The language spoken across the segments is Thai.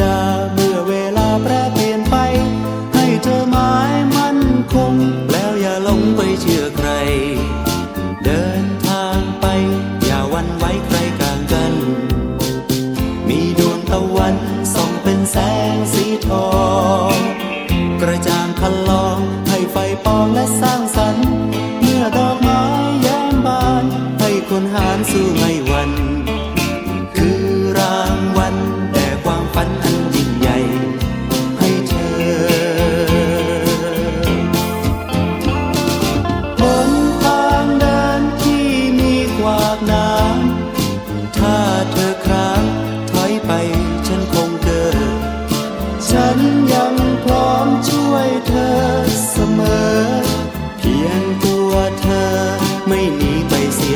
จาเมื่อเวลาแปรเปลี่ยนไป ให้เธอหมายมั่นคง แล้วอย่าหลงไปเชื่อใคร เดินทางไป อย่าวันไว้ใครกลางกัน มีดวงตะวันส่องเป็นแสงสีทอง กระจ่างคันลองให้ไฟปองและสร้างสรรค์ เมื่อดอกไม้แย้มบาน ให้คนหารสู้ไม่หวัน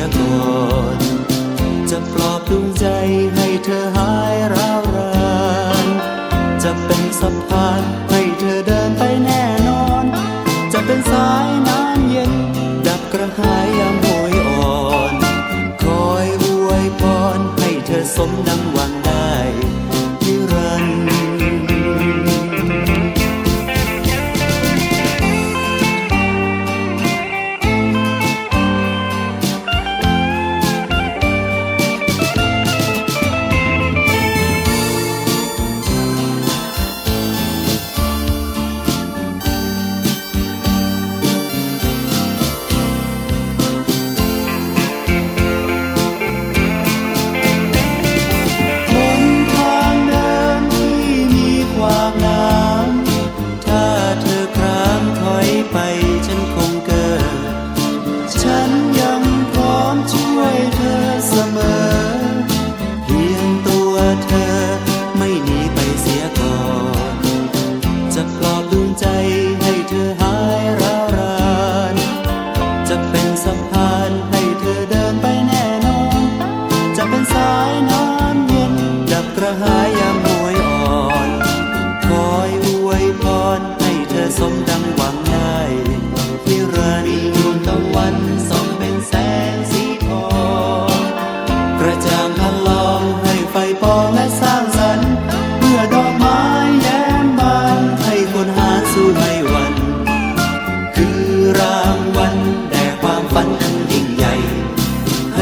ยก่อน จะปลอบดวงใจให้เธอหายร้าวรานจะเป็นสะพานให้เธอเดินไปแน่นอน จะเป็นสายน้ำเย็น ดับกระหายยามโหยอ่อน คอยอวยพรให้เธอสมดังหวัง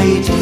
You.